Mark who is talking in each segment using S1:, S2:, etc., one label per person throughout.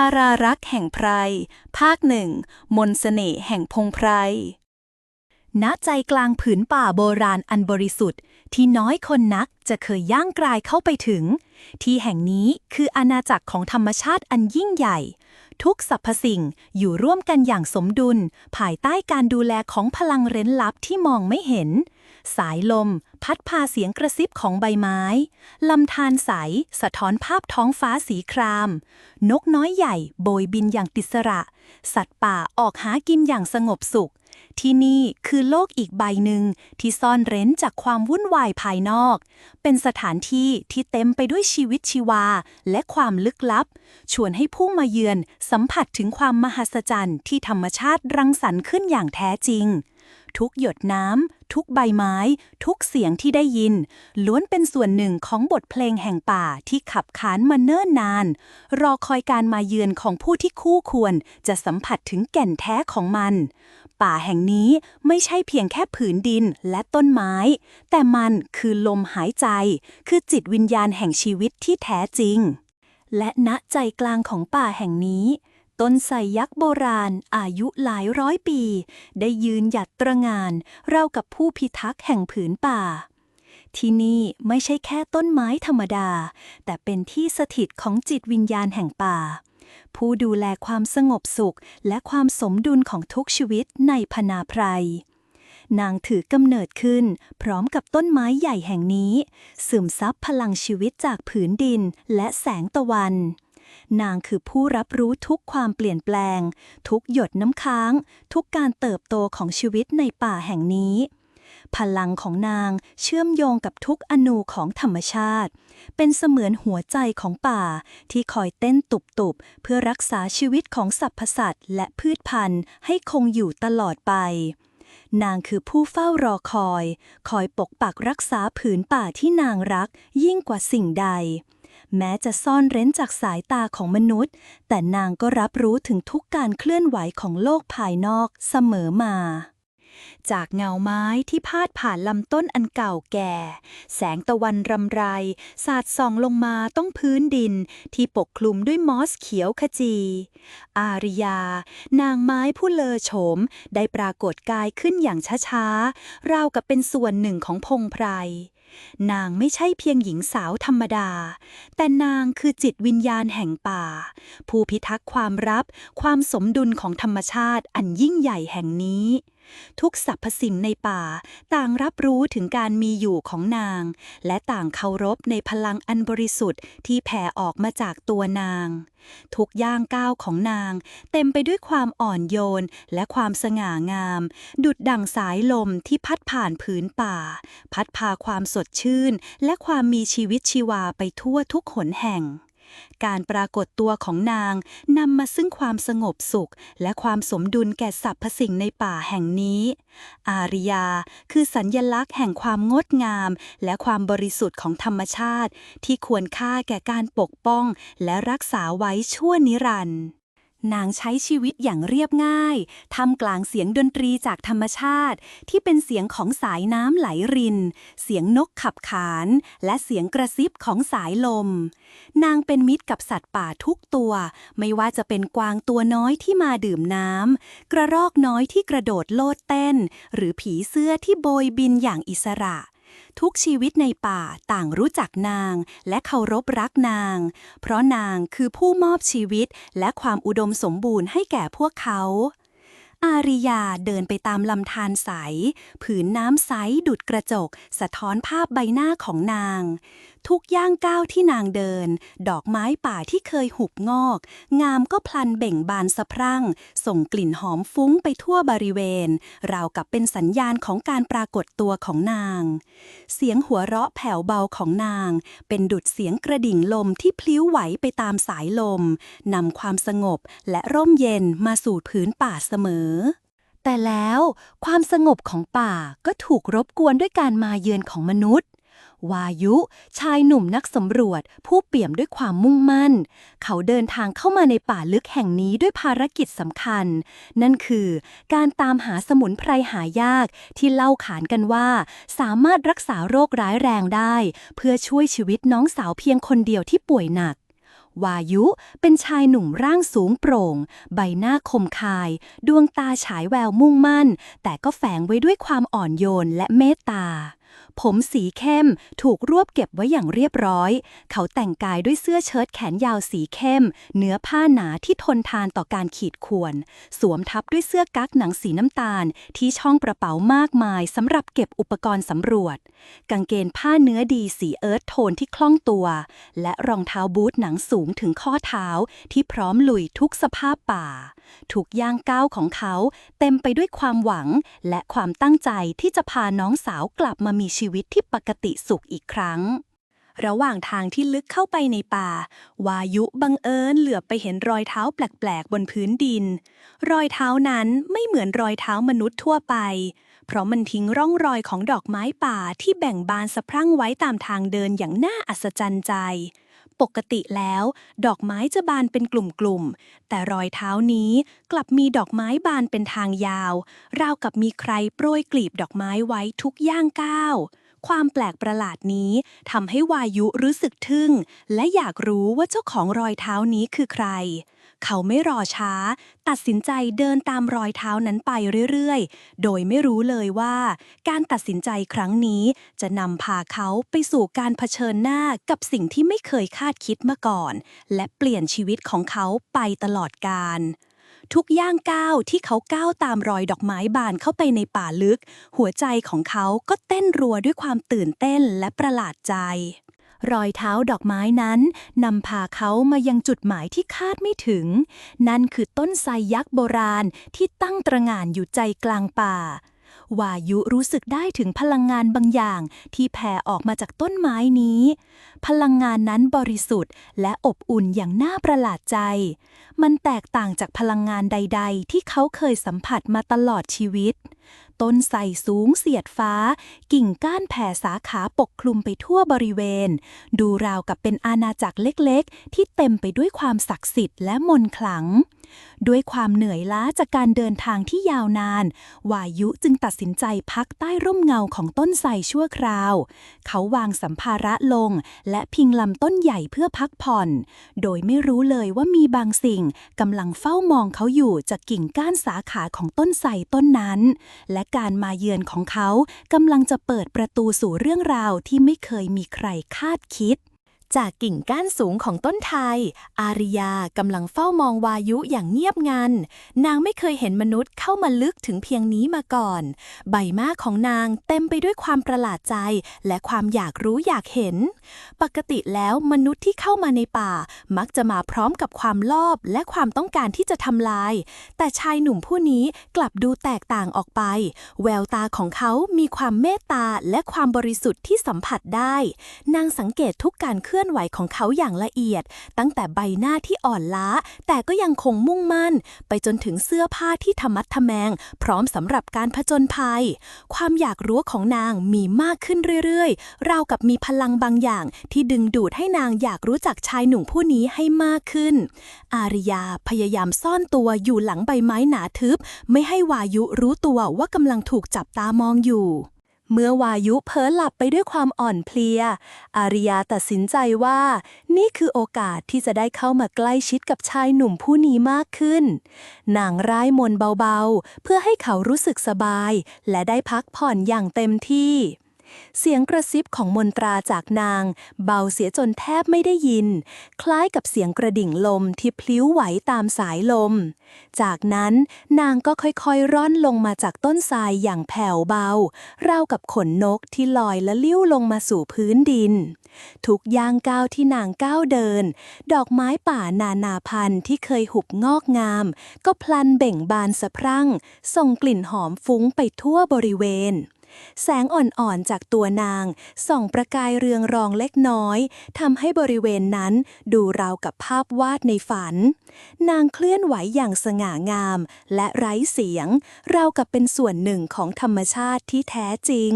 S1: ารารักษ์แห่งไพร ภาคหนึ่ง มนต์เสน่ห์แห่งพงไพร ณ ใจกลางผืนป่าโบราณอันบริสุทธิ์ ที่น้อยคนนักจะเคยย่างกลายเข้าไปถึง ที่แห่งนี้คืออาณาจักรของธรรมชาติอันยิ่งใหญ่ ทุกสรรพสิ่งอยู่ร่วมกันอย่างสมดุล ภายใต้การดูแลของพลังเร้นลับที่มองไม่เห็น สายลม พัดพาเสียงกระซิบของใบไม้ ลำธารใส สะท้อนภาพท้องฟ้าสีคราม นกน้อยใหญ่โบยบินอย่างติสระ สัตว์ป่าออกหากินอย่างสงบสุข ที่นี่คือโลกอีกใบหนึ่งที่ซ่อนเร้นจากความวุ่นวายภายนอก เป็นสถานที่ที่เต็มไปด้วยชีวิตชีวาและความลึกลับ ชวนให้ผู้มาเยือนสัมผัสถึงความมหัศจรรย์ที่ธรรมชาติรังสรรค์ขึ้นอย่างแท้จริง ทุกหยดน้ำ ทุกใบไม้ ทุกเสียงที่ได้ยิน ล้วนเป็นส่วนหนึ่งของบทเพลงแห่งป่าที่ขับขานมาเนิ่นนาน รอคอยการมาเยือนของผู้ที่คู่ควร จะสัมผัสถึงแก่นแท้ของมัน ป่าแห่งนี้ไม่ใช่เพียงแค่ผืนดินและต้นไม้ แต่มันคือลมหายใจ คือจิตวิญญาณแห่งชีวิตที่แท้จริง และณใจกลางของป่าแห่งนี้ ต้นไทรยักษ์โบราณ อายุหลายร้อยปี ได้ยืนหยัดตระงานเรากับผู้พิทักษ์แห่งผืนป่า ที่นี่ไม่ใช่แค่ต้นไม้ธรรมดา แต่เป็นที่สถิตของจิตวิญญาณแห่งป่า ผู้ดูแลความสงบสุขและความสมดุลของทุกชีวิตในพนาไพรนางถือกำเนิดขึ้น พร้อมกับต้นไม้ใหญ่แห่งนี้ ซึมซับพลังชีวิตจากผืนดินและแสงตะวัน นางคือผู้รับรู้ทุกความเปลี่ยนแปลง ทุกหยดน้ำค้าง ทุกการเติบโตของชีวิตในป่าแห่งนี้ พลังของนางเชื่อมโยงกับทุกอนูของธรรมชาติ เป็นเสมือนหัวใจของป่าที่คอยเต้นตุบๆ เพื่อรักษาชีวิตของสรรพสัตว์และพืชพันธุ์ให้คงอยู่ตลอดไปนางคือผู้เฝ้ารอคอย คอยปกปักรักษาผืนป่าที่นางรักยิ่งกว่าสิ่งใด แม้จะซ่อนเร้นจากสายตาของมนุษย์ แต่นางก็รับรู้ถึงทุกการเคลื่อนไหวของโลกภายนอกเสมอมา จากเงาไม้ที่พาดผ่านลำต้นอันเก่าแก่ แสงตะวันรำไร สาดส่องลงมาต้องพื้นดินที่ปกคลุมด้วยมอสเขียวขจี อาริยา นางไม้ผู้เลอโฉม ได้ปรากฏกายขึ้นอย่างช้าๆ ราวกับเป็นส่วนหนึ่งของพงไพร นางไม่ใช่เพียงหญิงสาวธรรมดา แต่นางคือจิตวิญญาณแห่งป่า ผู้พิทักษ์ความรับ ความสมดุลของธรรมชาติอันยิ่งใหญ่แห่งนี้ ทุกสรรพสิ่งในป่า ต่างรับรู้ถึงการมีอยู่ของนาง และต่างเคารพในพลังอันบริสุทธิ์ที่แผ่ออกมาจากตัวนาง ทุกย่างก้าวของนาง เต็มไปด้วยความอ่อนโยนและความสง่างาม ดุดดั่งสายลมที่พัดผ่านผืนป่า พัดพาความสดชื่น และความมีชีวิตชีวาไปทั่วทุกหนแห่ง การปรากฏตัวของนางนำมาซึ่งความสงบสุข และความสมดุลแก่สรรพสิ่งในป่าแห่งนี้ อาริยาคือสัญญลักษณ์แห่งความงดงาม และความบริสุทธิ์ของธรรมชาติ ที่ควรค่าแก่การปกป้อง และรักษาไว้ชั่วนิรันดร์ นางใช้ชีวิตอย่างเรียบง่ายท่ามกลางเสียงดนตรีจากธรรมชาติ ที่เป็นเสียงของสายน้ำไหลริน เสียงนกขับขาน และเสียงกระซิบของสายลม นางเป็นมิตรกับสัตว์ป่าทุกตัว ไม่ว่าจะเป็นกวางตัวน้อยที่มาดื่มน้ำกระรอกน้อยที่กระโดดโลดเต้น หรือผีเสื้อที่โบยบินอย่างอิสระ ทุกชีวิตในป่าต่างรู้จักนางและเคารพรักนาง เพราะนางคือผู้มอบชีวิตและความอุดมสมบูรณ์ให้แก่พวกเขา อาริยาเดินไปตามลำธารใส ผืนน้ำใสดุดกระจก สะท้อนภาพใบหน้าของนาง ทุกย่างก้าวที่นางเดิน ดอกไม้ป่าที่เคยหุบงอก งามก็พลันเบ่งบานสะพรั่ง ส่งกลิ่นหอมฟุ้งไปทั่วบริเวณ ราวกับเป็นสัญญาณของการปรากฏตัวของนาง เสียงหัวเราะแผ่วเบาของนาง เป็นดุดเสียงกระดิ่งลมที่พลิ้วไหวไปตามสายลมนำความสงบและร่มเย็นมาสู่พื้นป่าเสมอแต่แล้วความสงบของป่าก็ถูกรบกวนด้วยการมาเยือนของมนุษย์ วายุ ชายหนุ่มนักสำรวจ ผู้เปี่ยมด้วยความมุ่งมั่น เขาเดินทางเข้ามาในป่าลึกแห่งนี้ด้วยภารกิจสำคัญ นั่นคือการตามหาสมุนไพรหายากที่เล่าขานกันว่า สามารถรักษาโรคร้ายแรงได้ เพื่อช่วยชีวิตน้องสาวเพียงคนเดียวที่ป่วยหนักวายุเป็นชายหนุ่มร่างสูงโปร่ง ใบหน้าคมคาย ดวงตาฉายแววมุ่งมั่น แต่ก็แฝงไว้ด้วยความอ่อนโยนและเมตตา ผมสีเข้มถูกรวบเก็บไว้อย่างเรียบร้อย เขาแต่งกายด้วยเสื้อเชิ้ตแขนยาวสีเข้ม เนื้อผ้าหนาที่ทนทานต่อการขีดข่วน สวมทับด้วยเสื้อกั๊กหนังสีน้ำตาล ที่ช่องกระเป๋ามากมายสำหรับเก็บอุปกรณ์สำรวจ กางเกงผ้าเนื้อดีสีเอิร์ธโทนที่คล่องตัว และรองเท้าบูทหนังสูงถึงข้อเท้าที่พร้อมลุยทุกสภาพป่าทุกย่างก้าวของเขา เต็มไปด้วยความหวัง และความตั้งใจที่จะพาน้องสาวกลับมามีชีวิตีวิตที่ปกติสุขอีกครั้ง ระหว่างทางที่ลึกเข้าไปในป่า วายุบังเอิญเหลือบไปเห็นรอยเท้าแปลกๆบนพื้นดิน รอยเท้านั้นไม่เหมือนรอยเท้ามนุษย์ทั่วไป เพราะมันทิ้งร่องรอยของดอกไม้ป่าที่แบ่งบานสะพรั่งไว้ตามทางเดินอย่างน่าอัศจรรย์ใจ ปกติแล้ว ดอกไม้จะบานเป็นกลุ่มๆ แต่รอยเท้านี้กลับมีดอกไม้บานเป็นทางยาว ราวกับมีใครโปรยกลีบดอกไม้ไว้ทุกย่างก้าว ความแปลกประหลาดนี้ทำให้วายุรู้สึกทึ่ง และอยากรู้ว่าเจ้าของรอยเท้านี้คือใคร เขาไม่รอช้า ตัดสินใจเดินตามรอยเท้านั้นไปเรื่อยๆ โดยไม่รู้เลยว่า การตัดสินใจครั้งนี้จะนำพาเขาไปสู่การเผชิญหน้ากับสิ่งที่ไม่เคยคาดคิดมาก่อน และเปลี่ยนชีวิตของเขาไปตลอดกาลทุกย่างก้าวที่เขาก้าวตามรอยดอกไม้บานเข้าไปในป่าลึก หัวใจของเขาก็เต้นรัวด้วยความตื่นเต้นและประหลาดใจ รอยเท้าดอกไม้นั้นนำพาเขามายังจุดหมายที่คาดไม่ถึง นั่นคือต้นไทรยักษ์โบราณที่ตั้งตระหง่านอยู่ใจกลางป่าวายุรู้สึกได้ถึงพลังงานบางอย่างที่แผ่ออกมาจากต้นไม้นี้ พลังงานนั้นบริสุทธิ์และอบอุ่นอย่างน่าประหลาดใจ มันแตกต่างจากพลังงานใด ๆ ที่เขาเคยสัมผัสมาตลอดชีวิตต้นไทรสูงเสียดฟ้า กิ่งก้านแผ่สาขาปกคลุมไปทั่วบริเวณ ดูราวกับเป็นอาณาจักรเล็กๆ ที่เต็มไปด้วยความศักดิ์สิทธิ์และมนต์ขลัง ด้วยความเหนื่อยล้าจากการเดินทางที่ยาวนาน วายุจึงตัดสินใจพักใต้ร่มเงาของต้นไทรชั่วคราว เขาวางสัมภาระลง และพิงลำต้นใหญ่เพื่อพักผ่อน โดยไม่รู้เลยว่ามีบางสิ่งกำลังเฝ้ามองเขาอยู่จากกิ่งก้านสาขาของต้นไทรต้นนั้น และการมาเยือนของเขากำลังจะเปิดประตูสู่เรื่องราวที่ไม่เคยมีใครคาดคิด จากกิ่งก้านสูงของต้นไทรอาริยากำลังเฝ้ามองวายุอย่างเงียบงัน นางไม่เคยเห็นมนุษย์เข้ามาลึกถึงเพียงนี้มาก่อน ใบหน้าของนางเต็มไปด้วยความประหลาดใจ และความอยากรู้อยากเห็น ปกติแล้วมนุษย์ที่เข้ามาในป่า มักจะมาพร้อมกับความลอบและความต้องการที่จะทำลาย แต่ชายหนุ่มผู้นี้กลับดูแตกต่างออกไป แววตาของเขามีความเมตตาและความบริสุทธิ์ที่สัมผัสได้ นางสังเกตทุกการเคลื่อนไหวของเขาอย่างละเอียด ตั้งแต่ใบหน้าที่อ่อนล้า แต่ก็ยังคงมุ่งมั่น ไปจนถึงเสื้อผ้าที่ทมัดทะแมง พร้อมสำหรับการผจญภัย ความอยากรู้ของนางมีมากขึ้นเรื่อยๆ ราวกับมีพลังบางอย่าง ที่ดึงดูดให้นางอยากรู้จักชายหนุ่มผู้นี้ให้มากขึ้น อาริยาพยายามซ่อนตัวอยู่หลังใบไม้หนาทึบ ไม่ให้วายุรู้ตัวว่ากำลังถูกจับตามองอยู่ เมื่อวายุเพ้อหลับไปด้วยความอ่อนเพลีย อาริยาตัดสินใจว่า นี่คือโอกาสที่จะได้เข้ามาใกล้ชิดกับชายหนุ่มผู้นี้มากขึ้น นางร่ายมนเบาๆ เพื่อให้เขารู้สึกสบาย และได้พักผ่อนอย่างเต็มที่ เสียงกระซิบของมนตราจากนาง เบาเสียจนแทบไม่ได้ยิน คล้ายกับเสียงกระดิ่งลมที่พลิ้วไหวตามสายลม จากนั้นนางก็ค่อยๆร่อนลงมาจากต้นทรายอย่างแผ่วเบา ราวกับขนนกที่ลอยและลิ้วลงมาสู่พื้นดิน ทุกย่างก้าวที่นางก้าวเดิน ดอกไม้ป่านานาพันธุ์ที่เคยหุบงอกงาม ก็พลันเบ่งบานสะพรั่ง ส่งกลิ่นหอมฟุ้งไปทั่วบริเวณ แสงอ่อนๆจากตัวนาง ส่องประกายเรืองรองเล็กน้อยทำให้บริเวณนั้นดูราวกับภาพวาดในฝัน นางเคลื่อนไหวอย่างสง่างาม และไร้เสียง ราวกับเป็นส่วนหนึ่งของธรรมชาติที่แท้จริง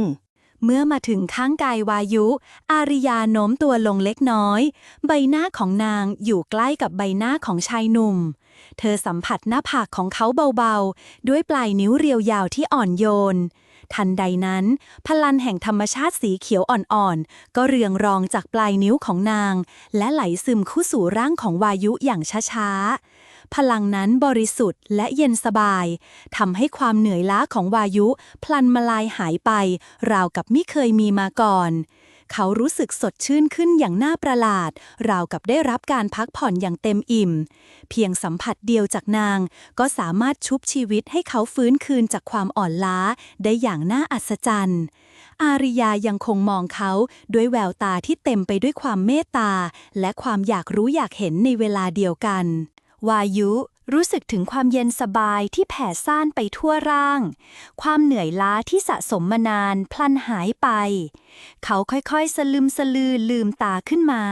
S1: เมื่อมาถึงข้างกายวายุ อาริยาโน้มตัวลงเล็กน้อย ใบหน้าของนางอยู่ใกล้กับใบหน้าของชายหนุ่ม เธอสัมผัสหน้าผากของเขาเบาๆ ด้วยปลายนิ้วเรียวยาวที่อ่อนโยน ทันใดนั้น พลันแห่งธรรมชาติสีเขียวอ่อนๆ ก็เรืองรองจากปลายนิ้วของนาง และไหลซึมคู่สู่ร่างของวายุอย่างช้าๆ พลังนั้นบริสุทธิ์และเย็นสบายทำให้ความเหนื่อยล้าของวายุ พลันมาลายหายไป ราวกับไม่เคยมีมาก่อน เขารู้สึกสดชื่นขึ้นอย่างน่าประหลาด ราวกับได้รับการพักผ่อนอย่างเต็มอิ่ม เพียงสัมผัสเดียวจากนาง ก็สามารถชุบชีวิตให้เขาฟื้นคืนจากความอ่อนล้าได้อย่างน่าอัศจรรย์ อาริยายังคงมองเขาด้วยแววตาที่เต็มไปด้วยความเมตตา และความอยากรู้อยากเห็นในเวลาเดียวกัน วายุ รู้สึกถึงความเย็นสบายที่แผ่ซ่านไปทั่วร่าง ความเหนื่อยล้าที่สะสมมานานพลันหายไป เขาค่อยๆ สลึมสลือลืมตาขึ้นมา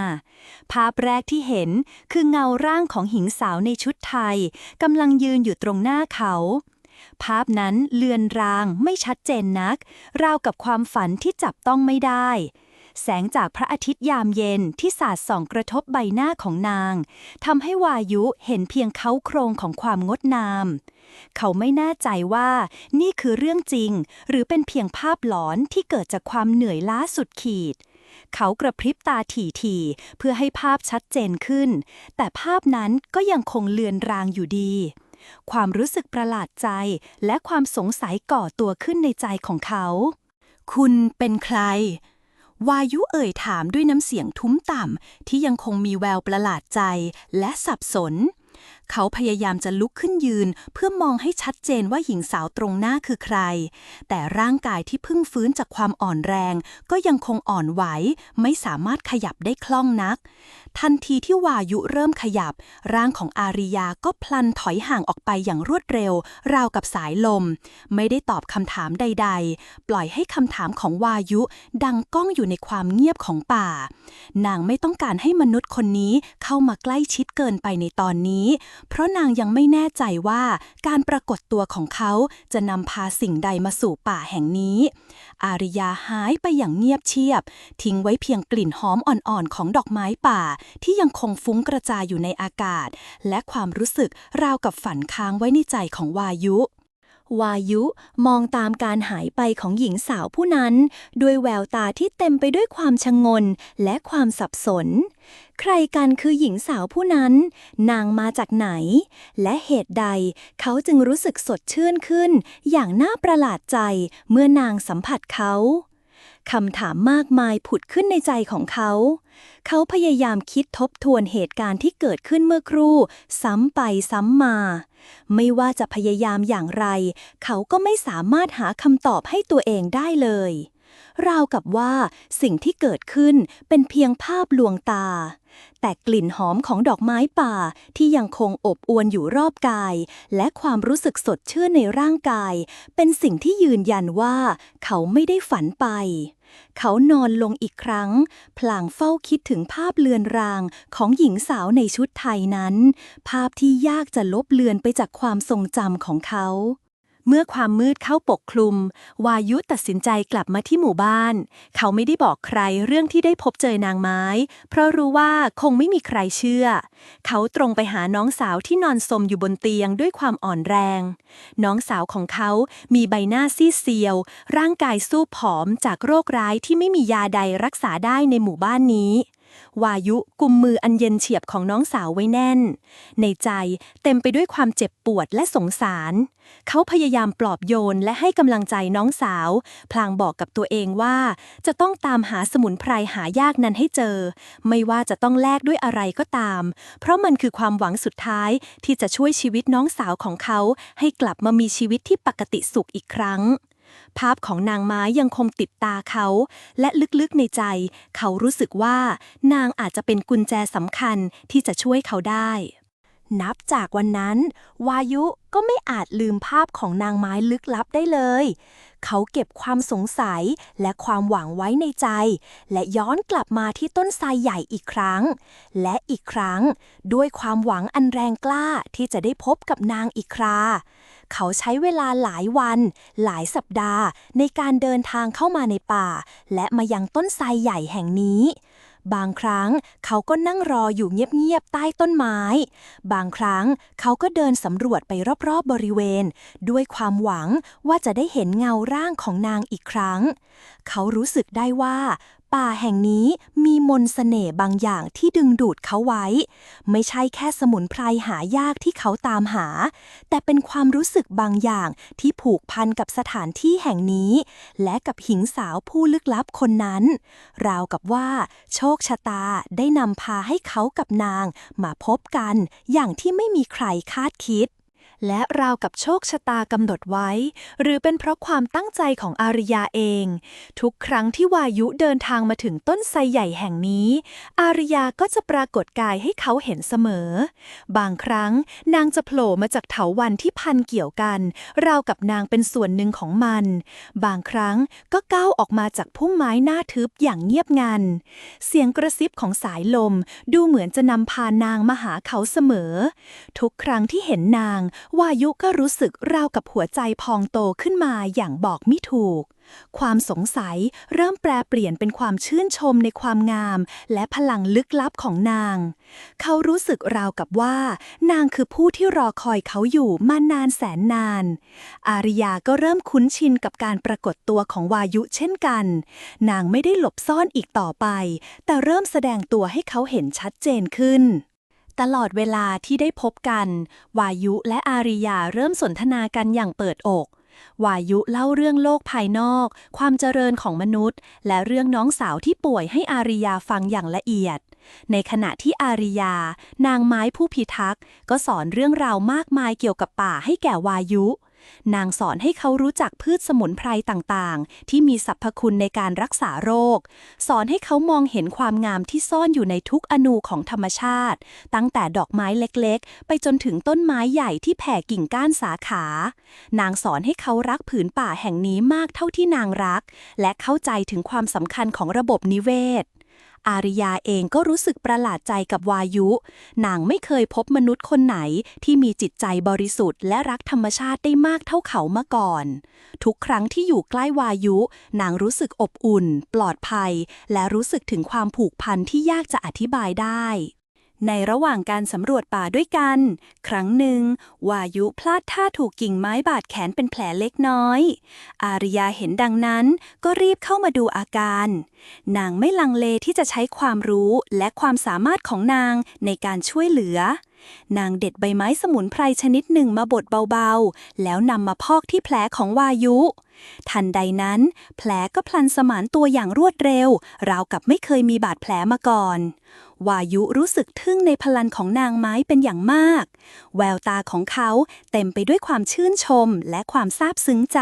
S1: ภาพแรกที่เห็นคือเงาร่างของหญิงสาวในชุดไทยกำลังยืนอยู่ตรงหน้าเขา ภาพนั้นเลือนรางไม่ชัดเจนนัก ราวกับความฝันที่จับต้องไม่ได้ แสงจากพระอาทิตย์ยามเย็นที่สาดส่องกระทบใบหน้าของนางทำให้วายุเห็นเพียงเขาโครงของความงดงาม เขาไม่แน่ใจว่านี่คือเรื่องจริง หรือเป็นเพียงภาพหลอนที่เกิดจากความเหนื่อยล้าสุดขีด เขากระพริบตาถี่ๆเพื่อให้ภาพชัดเจนขึ้น แต่ภาพนั้นก็ยังคงเลือนรางอยู่ดีความรู้สึกประหลาดใจและความสงสัยก่อตัวขึ้นในใจของเขา คุณเป็นใคร วายุเอ่ยถามด้วยน้ำเสียงทุ้มต่ำที่ยังคงมีแววประหลาดใจและสับสน เขาพยายามจะลุกขึ้นยืน เพื่อมองให้ชัดเจนว่าหญิงสาวตรงหน้าคือใคร แต่ร่างกายที่เพิ่งฟื้นจากความอ่อนแรง ก็ยังคงอ่อนไหว ไม่สามารถขยับได้คล่องนัก ทันทีที่วายุเริ่มขยับ ร่างของอาริยาก็พลันถอยห่างออกไปอย่างรวดเร็ว ราวกับสายลม ไม่ได้ตอบคำถามใด ๆ ปล่อยให้คำถามของวายุดังก้องอยู่ในความเงียบของป่า นางไม่ต้องการให้มนุษย์คนนี้เข้ามาใกล้ชิดเกินไปในตอนนี้เพราะนางยังไม่แน่ใจว่าการปรากฏตัวของเขาจะนำพาสิ่งใดมาสู่ป่าแห่งนี้ อาริยาหายไปอย่างเงียบเชียบ ทิ้งไว้เพียงกลิ่นหอมอ่อนๆของดอกไม้ป่า ที่ยังคงฟุ้งกระจายอยู่ในอากาศ และความรู้สึกราวกับฝันค้างไว้ในใจของวายุ วายุมองตามการหายไปของหญิงสาวผู้นั้น ด้วยแววตาที่เต็มไปด้วยความชงน และความสับสน ใครกันคือหญิงสาวผู้นั้น นางมาจากไหน และเหตุใดเขาจึงรู้สึกสดชื่นขึ้น อย่างน่าประหลาดใจเมื่อนางสัมผัสเขา คำถามมากมายผุดขึ้นในใจของเขา เขาพยายามคิดทบทวนเหตุการณ์ที่เกิดขึ้นเมื่อครู่ ซ้ำไปซ้ำมา ไม่ว่าจะพยายามอย่างไร เขาก็ไม่สามารถหาคำตอบให้ตัวเองได้เลย ราวกับว่าสิ่งที่เกิดขึ้นเป็นเพียงภาพลวงตา แต่กลิ่นหอมของดอกไม้ป่าที่ยังคงอบอวนอยู่รอบกาย และความรู้สึกสดชื่นในร่างกาย เป็นสิ่งที่ยืนยันว่า เขาไม่ได้ฝันไป เขานอนลงอีกครั้ง พลางเฝ้าคิดถึงภาพเลือนรางของหญิงสาวในชุดไทยนั้น ภาพที่ยากจะลบเลือนไปจากความทรงจำของเขา เมื่อความมืดเข้าปกคลุม วายุตัดสินใจกลับมาที่หมู่บ้าน เขาไม่ได้บอกใครเรื่องที่ได้พบเจอนางไม้ เพราะรู้ว่าคงไม่มีใครเชื่อ เขาตรงไปหาน้องสาวที่นอนสมอยู่บนเตียงด้วยความอ่อนแรง น้องสาวของเขามีใบหน้าซีดเซียว ร่างกายสู้ผอมจากโรคร้ายที่ไม่มียาใดรักษาได้ในหมู่บ้านนี้ วายุกุมมืออันเย็นเฉียบของน้องสาวไว้แน่น ในใจเต็มไปด้วยความเจ็บปวดและสงสาร เขาพยายามปลอบโยนและให้กำลังใจน้องสาว พลางบอกกับตัวเองว่า จะต้องตามหาสมุนไพรหายากนั้นให้เจอ ไม่ว่าจะต้องแลกด้วยอะไรก็ตาม เพราะมันคือความหวังสุดท้ายที่จะช่วยชีวิตน้องสาวของเขา ให้กลับมามีชีวิตที่ปกติสุขอีกครั้ง ภาพของนางไม้ยังคงติดตาเขา และลึกๆในใจ เขารู้สึกว่า นางอาจจะเป็นกุญแจสำคัญที่จะช่วยเขาได้ นับจากวันนั้น วายุก็ไม่อาจลืมภาพของนางไม้ลึกลับได้เลย เขาเก็บความสงสัยและความหวังไว้ในใจ และย้อนกลับมาที่ต้นไทรใหญ่อีกครั้ง และอีกครั้ง ด้วยความหวังอันแรงกล้าที่จะได้พบกับนางอีกครา เขาใช้เวลาหลายวัน หลายสัปดาห์ ในการเดินทางเข้ามาในป่า และมายังต้นไทรใหญ่แห่งนี้ บางครั้งเขาก็นั่งรออยู่เงียบๆใต้ต้นไม้ บางครั้งเขาก็เดินสำรวจไปรอบๆบริเวณ ด้วยความหวังว่าจะได้เห็นเงาร่างของนางอีกครั้ง เขารู้สึกได้ว่า ป่าแห่งนี้มีมนต์เสน่ห์บางอย่างที่ดึงดูดเขาไว้ ไม่ใช่แค่สมุนไพรหายากที่เขาตามหา แต่เป็นความรู้สึกบางอย่างที่ผูกพันกับสถานที่แห่งนี้ และกับหญิงสาวผู้ลึกลับคนนั้น ราวกับว่า โชคชะตาได้นำพาให้เขากับนาง มาพบกันอย่างที่ไม่มีใครคาดคิด และราวกับโชคชะตากำหนดไว้ หรือเป็นเพราะความตั้งใจของอาริยาเอง ทุกครั้งที่วายุเดินทางมาถึงต้นไทรใหญ่แห่งนี้ อาริยาก็จะปรากฏกายให้เขาเห็นเสมอ บางครั้งนางจะโผล่มาจากเถาวันที่พันเกี่ยวกัน ราวกับนางเป็นส่วนหนึ่งของมัน บางครั้งก็ก้าวออกมาจากพุ่มไม้หน้าทึบอย่างเงียบงัน เสียงกระซิบของสายลมดูเหมือนจะนำพานางมาหาเขาเสมอ ทุกครั้งที่เห็นนาง วายุก็รู้สึกราวกับหัวใจพองโตขึ้นมาอย่างบอกไม่ถูก ความสงสัยเริ่มแปรเปลี่ยนเป็นความชื่นชมในความงาม และพลังลึกลับของนาง เขารู้สึกราวกับว่า นางคือผู้ที่รอคอยเขาอยู่มานานแสนนาน อาริยาก็เริ่มคุ้นชินกับการปรากฏตัวของวายุเช่นกัน นางไม่ได้หลบซ่อนอีกต่อไป แต่เริ่มแสดงตัวให้เขาเห็นชัดเจนขึ้น ตลอดเวลาที่ได้พบกัน วายุและอาริยาเริ่มสนทนากันอย่างเปิดอกวายุเล่าเรื่องโลกภายนอก ความเจริญของมนุษย์ และเรื่องน้องสาวที่ป่วยให้อาริยาฟังอย่างละเอียด ในขณะที่อาริยา นางไม้ผู้พิทักษ์ ก็สอนเรื่องราวมากมายเกี่ยวกับป่าให้แก่วายุ นางสอนให้เขารู้จักพืชสมุนไพรต่างๆ ที่มีสรรพคุณในการรักษาโรค สอนให้เขามองเห็นความงามที่ซ่อนอยู่ในทุกอนูของธรรมชาติ ตั้งแต่ดอกไม้เล็กๆ ไปจนถึงต้นไม้ใหญ่ที่แผ่กิ่งก้านสาขา นางสอนให้เขารักผืนป่าแห่งนี้มากเท่าที่นางรัก และเข้าใจถึงความสำคัญของระบบนิเวศ อาริยาเองก็รู้สึกประหลาดใจกับวายุ นางไม่เคยพบมนุษย์คนไหนที่มีจิตใจบริสุทธิ์และรักธรรมชาติได้มากเท่าเขามาก่อน ทุกครั้งที่อยู่ใกล้วายุ นางรู้สึกอบอุ่น ปลอดภัย และรู้สึกถึงความผูกพันที่ยากจะอธิบายได้ ในระหว่างการสำรวจป่าด้วยกัน ครั้งหนึ่ง วายุพลาดท่าถูกกิ่งไม้บาดแขนเป็นแผลเล็กน้อย อาริยาเห็นดังนั้นก็รีบเข้ามาดูอาการ นางไม่ลังเลที่จะใช้ความรู้และความสามารถของนางในการช่วยเหลือ นางเด็ดใบไม้สมุนไพรชนิดหนึ่งมาบดเบาๆ แล้วนำมาพอกที่แผลของวายุ ทันใดนั้น แผลก็พลันสมานตัวอย่างรวดเร็ว ราวกับไม่เคยมีบาดแผลมาก่อน วายุรู้สึกทึ่งในพลังของนางไม้เป็นอย่างมาก แววตาของเขาเต็มไปด้วยความชื่นชมและความซาบซึ้งใจ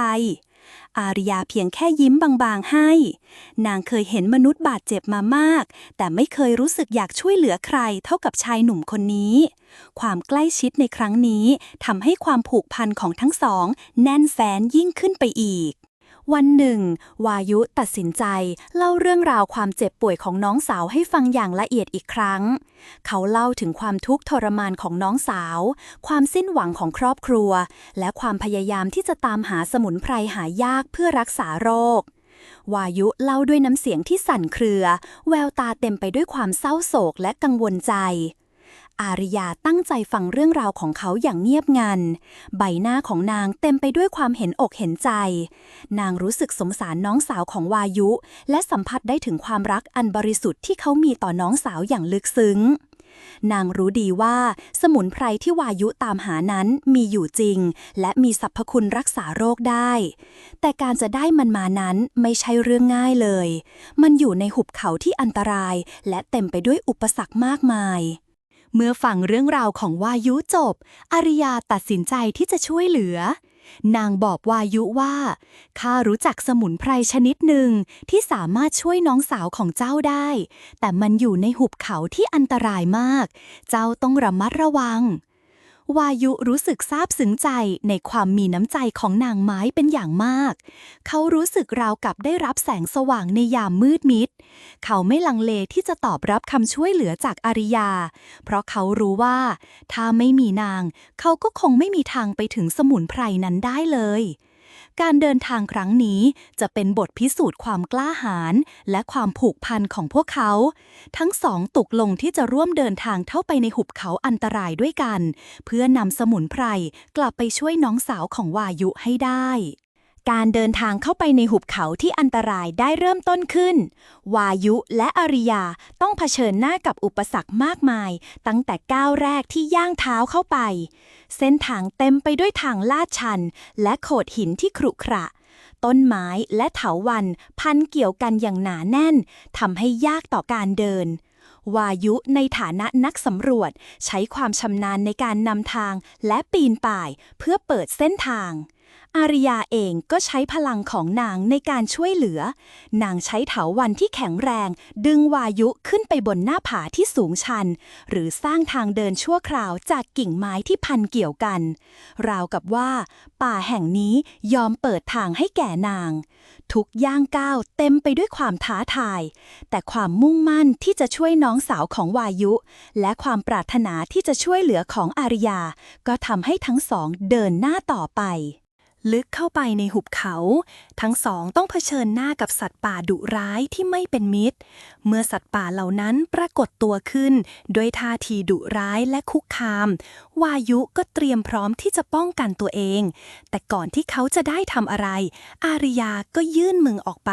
S1: อาริยาเพียงแค่ยิ้มบางๆให้ นางเคยเห็นมนุษย์บาดเจ็บมามาก แต่ไม่เคยรู้สึกอยากช่วยเหลือใครเท่ากับชายหนุ่มคนนี้ ความใกล้ชิดในครั้งนี้ทำให้ความผูกพันของทั้งสอง แน่นแฟ้นยิ่งขึ้นไปอีก วันหนึ่ง วายุตัดสินใจเล่าเรื่องราวความเจ็บป่วยของน้องสาวให้ฟังอย่างละเอียดอีกครั้ง เขาเล่าถึงความทุกข์ทรมานของน้องสาว ความสิ้นหวังของครอบครัว และความพยายามที่จะตามหาสมุนไพรหายากเพื่อรักษาโรควายุเล่าด้วยน้ำเสียงที่สั่นเครือ แววตาเต็มไปด้วยความเศร้าโศกและกังวลใจ อาริยาตั้งใจฟังเรื่องราวของเขาอย่างเงียบงัน ใบหน้าของนางเต็มไปด้วยความเห็นอกเห็นใจ นางรู้สึกสงสารน้องสาวของวายุ และสัมผัสได้ถึงความรักอันบริสุทธิ์ที่เขามีต่อน้องสาวอย่างลึกซึ้ง นางรู้ดีว่าสมุนไพรที่วายุตามหานั้นมีอยู่จริง และมีสรรพคุณรักษาโรคได้ แต่การจะได้มันมานั้นไม่ใช่เรื่องง่ายเลย มันอยู่ในหุบเขาที่อันตราย และเต็มไปด้วยอุปสรรคมากมาย เมื่อฟังเรื่องราวของวายุจบ อาริยาตัดสินใจที่จะช่วยเหลือ นางบอกวายุว่าข้ารู้จักสมุนไพรชนิดหนึ่งที่สามารถช่วยน้องสาวของเจ้าได้ แต่มันอยู่ในหุบเขาที่อันตรายมาก เจ้าต้องระมัดระวัง วายุรู้สึกซาบซึ้งใจในความมีน้ำใจของนางไม้เป็นอย่างมาก เขารู้สึกราวกับได้รับแสงสว่างในยามมืดมิด เขาไม่ลังเลที่จะตอบรับคำช่วยเหลือจากอาริยา เพราะเขารู้ว่า ถ้าไม่มีนาง เขาก็คงไม่มีทางไปถึงสมุนไพรนั้นได้เลย การเดินทางครั้งนี้จะเป็นบทพิสูจน์ความกล้าหาญและความผูกพันของพวกเขา ทั้งสองตกลงที่จะร่วมเดินทางเข้าไปในหุบเขาอันตรายด้วยกัน เพื่อนำสมุนไพรกลับไปช่วยน้องสาวของวายุให้ได้ การเดินทางเข้าไปในหุบเขาที่อันตรายได้เริ่มต้นขึ้น วายุและอริยาต้องเผชิญหน้ากับอุปสรรคมากมาย ตั้งแต่ก้าวแรกที่ย่างเท้าเข้าไป เส้นทางเต็มไปด้วยทางลาดชัน และโขดหินที่ขรุขระ ต้นไม้และเถาวันพันเกี่ยวกันอย่างหนาแน่นทำให้ยากต่อการเดินวายุในฐานะนักสำรวจ ใช้ความชำนาญในการนำทางและปีนป่ายเพื่อเปิดเส้นทาง อาริยาเองก็ใช้พลังของนางในการช่วยเหลือ นางใช้เถาวันที่แข็งแรง ดึงวายุขึ้นไปบนหน้าผาที่สูงชัน หรือสร้างทางเดินชั่วคราวจากกิ่งไม้ที่พันเกี่ยวกัน ราวกับว่า ป่าแห่งนี้ยอมเปิดทางให้แก่นาง ทุกย่างก้าวเต็มไปด้วยความท้าทาย แต่ความมุ่งมั่นที่จะช่วยน้องสาวของวายุ และความปรารถนาที่จะช่วยเหลือของอาริยา ก็ทำให้ทั้งสองเดินหน้าต่อไป ลึกเข้าไปในหุบเขา ทั้งสองต้องเผชิญหน้ากับสัตว์ป่าดุร้ายที่ไม่เป็นมิตร เมื่อสัตว์ป่าเหล่านั้นปรากฏตัวขึ้น ด้วยท่าทีดุร้ายและคุกคาม วายุก็เตรียมพร้อมที่จะป้องกันตัวเอง แต่ก่อนที่เขาจะได้ทำอะไร อาริยาก็ยื่นมือออกไป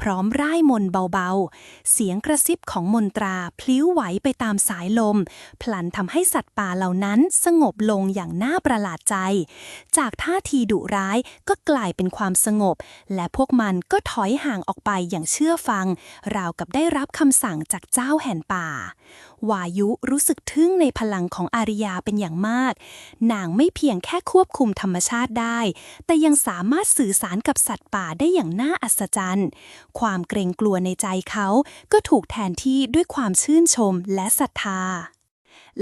S1: พร้อมร่ายมนเบาๆ เสียงกระซิบของมนตราพลิ้วไหวไปตามสายลม พลันทำให้สัตว์ป่าเหล่านั้นสงบลงอย่างน่าประหลาดใจ จากท่าทีดุร้ายก็กลายเป็นความสงบ และพวกมันก็ถอยห่างออกไปอย่างเชื่อฟัง ราวกับได้รับคำสั่งจากเจ้าแห่งป่า วายุรู้สึกทึ่งในพลังของอาริยาเป็นอย่างมาก นางไม่เพียงแค่ควบคุมธรรมชาติได้ แต่ยังสามารถสื่อสารกับสัตว์ป่าได้อย่างน่าอัศจรรย์ ความเกรงกลัวในใจเขาก็ถูกแทนที่ด้วยความชื่นชมและศรัทธา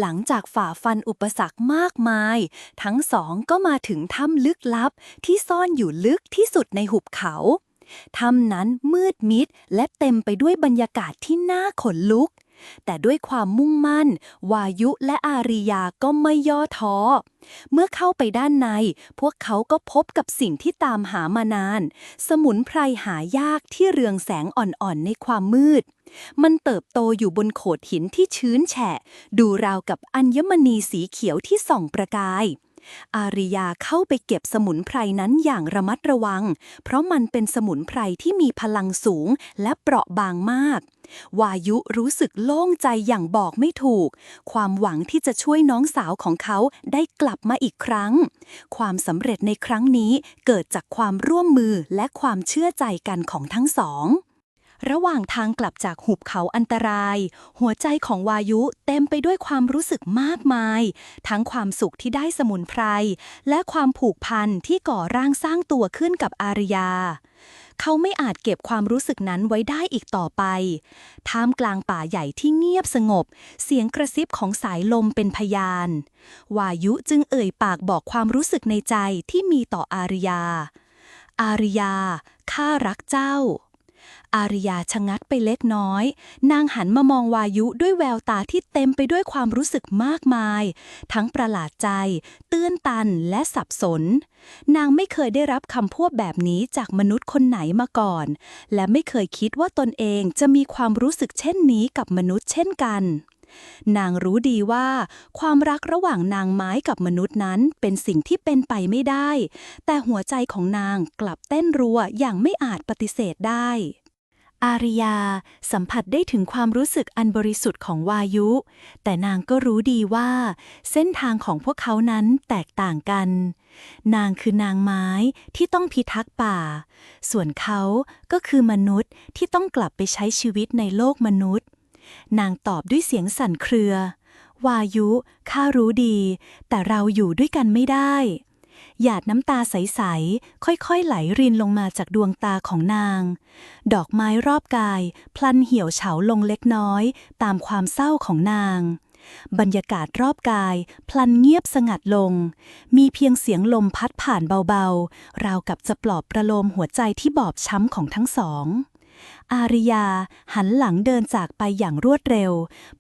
S1: หลังจากฝ่าฟันอุปสรรคมากมาย ทั้งสองก็มาถึงถ้ำลึกลับที่ซ่อนอยู่ลึกที่สุดในหุบเขาถ้ำนั้นมืดมิดและเต็มไปด้วยบรรยากาศที่น่าขนลุก แต่ด้วยความมุ่งมั่น วายุและอาริยาก็ไม่ย่อท้อ เมื่อเข้าไปด้านใน พวกเขาก็พบกับสิ่งที่ตามหามานาน สมุนไพรหายากที่เรืองแสงอ่อนๆในความมืด มันเติบโตอยู่บนโขดหินที่ชื้นแฉะ ดูราวกับอัญมณีสีเขียวที่ส่องประกาย อาริยาเข้าไปเก็บสมุนไพรนั้นอย่างระมัดระวัง เพราะมันเป็นสมุนไพรที่มีพลังสูงและเปราะบางมาก วายุรู้สึกโล่งใจอย่างบอกไม่ถูก ความหวังที่จะช่วยน้องสาวของเขาได้กลับมาอีกครั้ง ความสำเร็จในครั้งนี้เกิดจากความร่วมมือและความเชื่อใจกันของทั้งสอง ระหว่างทางกลับจากหุบเขาอันตราย หัวใจของวายุเต็มไปด้วยความรู้สึกมากมาย ทั้งความสุขที่ได้สมุนไพร และความผูกพันที่ก่อร่างสร้างตัวขึ้นกับอาริยา เขาไม่อาจเก็บความรู้สึกนั้นไว้ได้อีกต่อไป ท่ามกลางป่าใหญ่ที่เงียบสงบ เสียงกระซิบของสายลมเป็นพยาน วายุจึงเอ่ยปากบอกความรู้สึกในใจที่มีต่ออาริยา อาริยา ข้ารักเจ้า อาริยาชะงักไปเล็กน้อย นางหันมามองวายุด้วยแววตาที่เต็มไปด้วยความรู้สึกมากมาย ทั้งประหลาดใจเตื้อนตันและสับสน นางไม่เคยได้รับคำพูดแบบนี้จากมนุษย์คนไหนมาก่อน และไม่เคยคิดว่าตนเองจะมีความรู้สึกเช่นนี้กับมนุษย์เช่นกันนางรู้ดีว่า ความรักระหว่างนางไม้กับมนุษย์นั้นเป็นสิ่งที่เป็นไปไม่ได้ แต่หัวใจของนางกลับเต้นรัวอย่างไม่อาจปฏิเสธได้ อาริยาสัมผัสได้ถึงความรู้สึกอันบริสุทธิ์ของวายุ แต่นางก็รู้ดีว่า เส้นทางของพวกเขานั้นแตกต่างกัน นางคือนางไม้ที่ต้องพิทักษ์ป่า ส่วนเขาก็คือมนุษย์ที่ต้องกลับไปใช้ชีวิตในโลกมนุษย์ นางตอบด้วยเสียงสั่นเครือ วายุข้ารู้ดี แต่เราอยู่ด้วยกันไม่ได้ หยาดน้ำตาใส ๆ ค่อย ๆ ไหลรินลงมาจากดวงตาของนาง ดอกไม้รอบกาย พลันเหี่ยวเฉาลงเล็กน้อย ตามความเศร้าของนาง บรรยากาศรอบกาย พลันเงียบสงัดลง มีเพียงเสียงลมพัดผ่านเบา ๆ ราวกับจะปลอบประโลมหัวใจที่บอบช้ำของทั้งสองอาริยาหันหลังเดินจากไปอย่างรวดเร็ว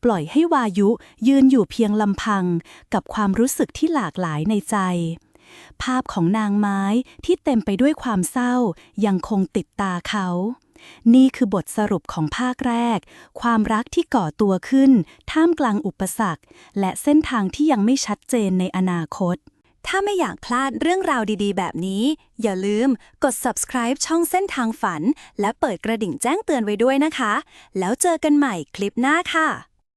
S1: ปล่อยให้วายุยืนอยู่เพียงลำพัง กับความรู้สึกที่หลากหลายในใจ ภาพของนางไม้ที่เต็มไปด้วยความเศร้ายังคงติดตาเขา นี่คือบทสรุปของภาคแรก ความรักที่ก่อตัวขึ้น ท่ามกลางอุปสรรค และเส้นทางที่ยังไม่ชัดเจนในอนาคต ถ้าไม่อยากพลาดเรื่องราวดีๆ แบบนี้ อย่าลืมกด subscribe ช่องเส้นทางฝัน และเปิดกระดิ่งแจ้งเตือนไว้ด้วยนะคะ แล้วเจอกันใหม่คลิปหน้าค่ะ